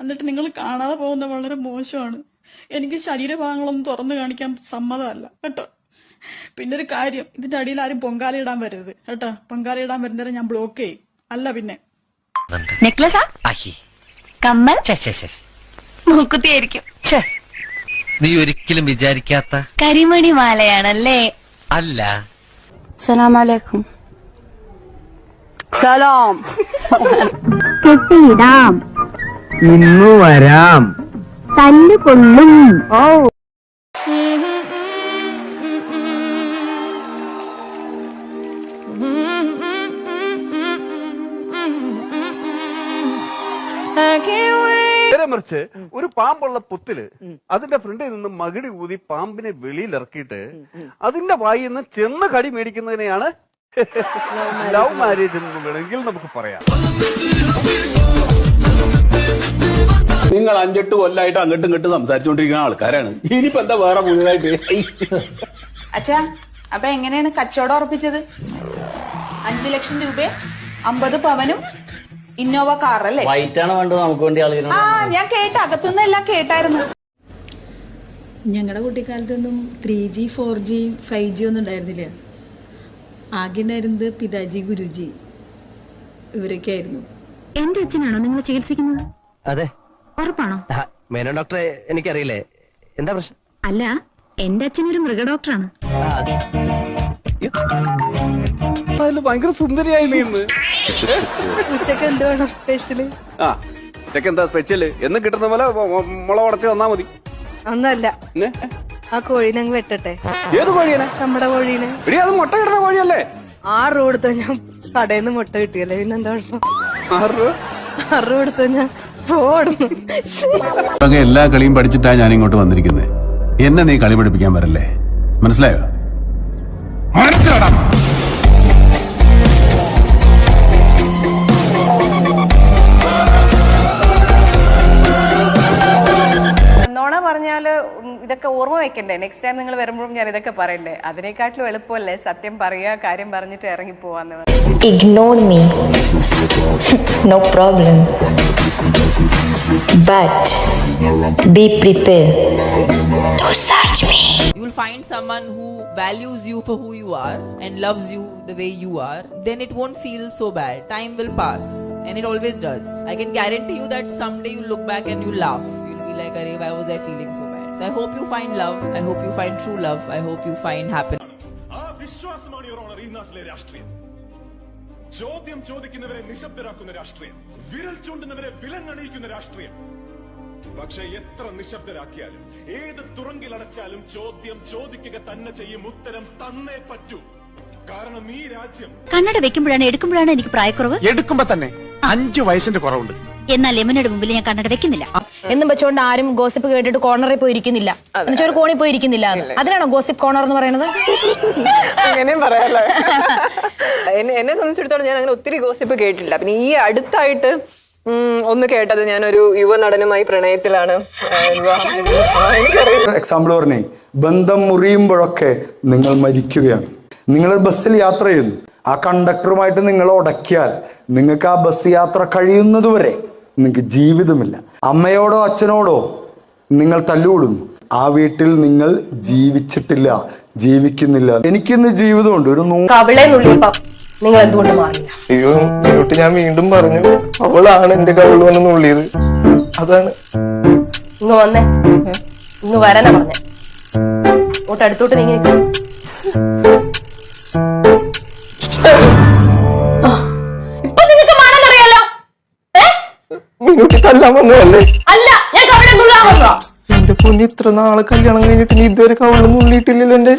എന്നിട്ട് നിങ്ങൾ കാണാതെ പോകുന്നത് വളരെ മോശമാണ്. എനിക്ക് ശരീരഭാഗങ്ങളൊന്നും തുറന്നു കാണിക്കാൻ സമ്മതമല്ല. കേട്ടോ? പിന്നെ ഒരു കാര്യം ഇതിന്റെ അടിയിൽ ആരും പൊങ്കാല ഇടാൻ വരരുത്. കേട്ടോ? പൊങ്കാല ഇടാൻ വരുന്നവരെ ഞാൻ ബ്ലോക്ക് ചെയ്യും. അല്ല പിന്നെ. നെക്ലസാ? കമ്മൽ. മൂക്കുത്തിയായിരിക്കും. നീ ഒരിക്കലും വിചാരിക്കാത്ത കരിമണി മാലയാണല്ലേ അല്ല സലാം. അലൈക്കും സലാം കെട്ടിയിടാം ഇന്നു വരാം. തല്ലുകൊള്ളും ഓ. നേരെ മറിച്ച് ഒരു പാമ്പുള്ള പുത്തിൽ അതിന്റെ ഫ്രണ്ടിൽ നിന്ന് മകിടി ഊതി പാമ്പിനെ വെളിയിൽ ഇറക്കിയിട്ട് അതിന്റെ വായിൽ നിന്ന് ചെന്ന് കടി മേടിക്കുന്നതിനെയാണ് ലവ് മാരേജ് എന്ന് വേണമെങ്കിൽ നമുക്ക് പറയാം. നിങ്ങൾ അഞ്ചെട്ട് കൊല്ലായിട്ട് അങ്ങോട്ടും ഇങ്ങോട്ടും സംസാരിച്ചുകൊണ്ടിരിക്കുന്ന ആൾക്കാരാണ്. ഇനിയിപ്പോ എന്താ വേറെ പുതിയതായിട്ട് അച്ഛാ അപ്പൊ എങ്ങനെയാണ് കച്ചവടം ഉറപ്പിച്ചത്? അഞ്ചു ലക്ഷം രൂപ അമ്പത് പവനും ഇന്നോവ കാർ അല്ലേ വൈറ്റാണ് വേണ്ടത് നമുക്ക് വേണ്ടി ആളുകൾ ആ ഞാൻ കേട്ട അകത്തുനിന്ന് എല്ലാം കേട്ടായിരുന്നു. ഞങ്ങളുടെ കുട്ടിക്കാലത്തൊന്നും three G four G five G ഒന്നും ഉണ്ടായിരുന്നില്ല. ആകെ ഉണ്ടായിരുന്നത് പിതാജി ഗുരുജി ഇവരൊക്കെ ആയിരുന്നു. എന്റെ അച്ഛനാണോ നിങ്ങൾ ചികിത്സിക്കുന്നത്? അതെ. ഉറപ്പാണോ? മേനോൻ ഡോക്ടറെ എനിക്കറിയില്ലേ. എന്താ പ്രശ്നം? അല്ല എന്റെ അച്ഛൻ ഒരു മൃഗ ഡോക്ടറാണ്. ഭയങ്കര സുന്ദരിയായി ഉച്ചയ്ക്ക് എന്തുവേണം സ്പെഷ്യൽ ആ ഇതൊക്കെ എന്താ സ്പെഷ്യൽ എന്ന് കിട്ടുന്ന പോലെ മുള ഉടച്ച് തന്നാ മതി. ഒന്നല്ല ആ കോഴീനെ അങ്ങ് വെട്ടട്ടെ. ഏത് കോഴിയനെ നമ്മുടെ കോഴീനെ. എടി അത് മുട്ട കിട്ടുന്ന കോഴിയല്ലേ? ആറ് രൂപ കൊടുത്ത ഞാൻ കടയിൽ നിന്ന് മുട്ട കിട്ടിയല്ലേ? പിന്നെന്താ ആറ് രൂപ ആറ് രൂപ കൊടുത്ത ഞാൻ ഇതൊക്കെ എല്ലാ കളിയും പഠിച്ചിട്ടാ ഞാൻ ഇങ്ങോട്ട് വന്നിരിക്കുന്നത് എന്നെ നീ കളി പഠിപ്പിക്കാൻ വരല്ലേ? മനസ്സിലായോ? മനസ്സിലാടാ. നോണ പറഞ്ഞാൽ ഇതൊക്കെ ഓർമ്മ വെക്കണ്ടേ? നെക്സ്റ്റ് ടൈം നിങ്ങൾ വരുമ്പോഴും ഞാൻ ഇതൊക്കെ പറയണ്ടേ? അതിനെക്കാട്ടിലും എളുപ്പമല്ലേ സത്യം പറയുക കാര്യം പറഞ്ഞിട്ട് ഇറങ്ങി പോവാന്ന്. Ignore me no problem But be prepared to search me. You will find someone who values you for who you are and loves you the way you are. Then it won't feel so bad. Time will pass and it always does. I can guarantee you that someday you look back and you laugh. You'll be like, Arey, why was I feeling so bad? So I hope you find love. I hope you find true love. I hope you find happiness. ചോദ്യം ചോദിക്കുന്നവരെ നിശബ്ദരാക്കുന്ന രാഷ്ട്രീയം. വിരൽ ചൂണ്ടുന്നവരെ വിലങ്ങണിയിക്കുന്ന രാഷ്ട്രീയം. പക്ഷെ എത്ര നിശബ്ദരാക്കിയാലും ഏത് തുറങ്കിലടച്ചാലും ചോദ്യം ചോദിക്കുക തന്നെ ചെയ്യും ഉത്തരം തന്നേ പറ്റൂ. കാരണം ഈ രാജ്യം കണ്ണട വെക്കുമ്പോഴാണ് എടുക്കുമ്പോഴാണ് എനിക്ക് പ്രായക്കുറവ്? എടുക്കുമ്പോ തന്നെ അഞ്ചു വയസ്സിന്റെ കുറവുണ്ട്. എന്നാൽ ലെമനയുടെ മുമ്പിൽ ഞാൻ കണ്ണട വെക്കുന്നില്ല. എന്നും വെച്ചോണ്ട് ആരും ഗോസിപ്പ് കേട്ടിട്ട് കോർണറിൽ പോയിരിക്കുന്നില്ല. എന്നുവെച്ചാൽ ഒരു കോണിൽ പോയി ഇരിക്കുന്നില്ല അതിനാണോ ഗോസിപ്പ് കോർണർ എന്ന് പറയുന്നത്? അങ്ങനെയും പറയാലോ. എന്നെ എന്നെ സംബന്ധിച്ചിടത്തോളം ഞാൻ അങ്ങനെ ഒത്തിരി ഗോസിപ്പ് കേട്ടിട്ടില്ല. പിന്നെ ഈ അടുത്തായിട്ട് ഒന്ന് കേട്ടത് ഞാനൊരു യുവ നടനുമായി പ്രണയത്തിലാണ്. എക്സാമ്പിൾ പറഞ്ഞേ. ബന്ധം മുറിയുമ്പോഴൊക്കെ നിങ്ങൾ മരിക്കുകയാണ്. നിങ്ങൾ ബസ്സിൽ യാത്ര ചെയ്യുന്നു. ആ കണ്ടക്ടറുമായിട്ട് നിങ്ങൾ ഉടക്കിയാൽ നിങ്ങൾക്ക് ആ ബസ് യാത്ര കഴിയുന്നതുവരെ നിങ്ങൾക്ക് ജീവിതമില്ല. അമ്മയോടോ അച്ഛനോടോ നിങ്ങൾ തല്ലുകൂടുന്നു. ആ വീട്ടിൽ നിങ്ങൾ ജീവിച്ചിട്ടില്ല ജീവിക്കുന്നില്ല. എനിക്കിന്ന് ജീവിതമുണ്ട്. ഒരു കവിളെ നുള്ളിയപ്പം നിങ്ങൾ എന്തുകൊണ്ട് മാറില്ല അയ്യോ എന്നിട്ട് ഞാൻ വീണ്ടും പറഞ്ഞു. അവളാണ് എന്റെ കവിൾ വന്ന് നുള്ളിയത്. അതാണ്. ഇങ്ങ് വന്നേ. ഇങ്ങ് വരാനാ പറഞ്ഞ. അങ്ങോട്ട് അടുത്തോട്ട് നീങ്ങി നിൽക്കും മിനുട്ടി തല്ലാൻ വന്നതല്ലേ അല്ല ഞാൻ നുള്ളാൻ വന്നോ എന്റെ പൊന്നി ഇത്ര നാളെ കല്യാണം കഴിഞ്ഞിട്ട് നീ ഇതുവരെ കവിൾ നുള്ളിയിട്ടില്ലല്ലോ എന്റെ.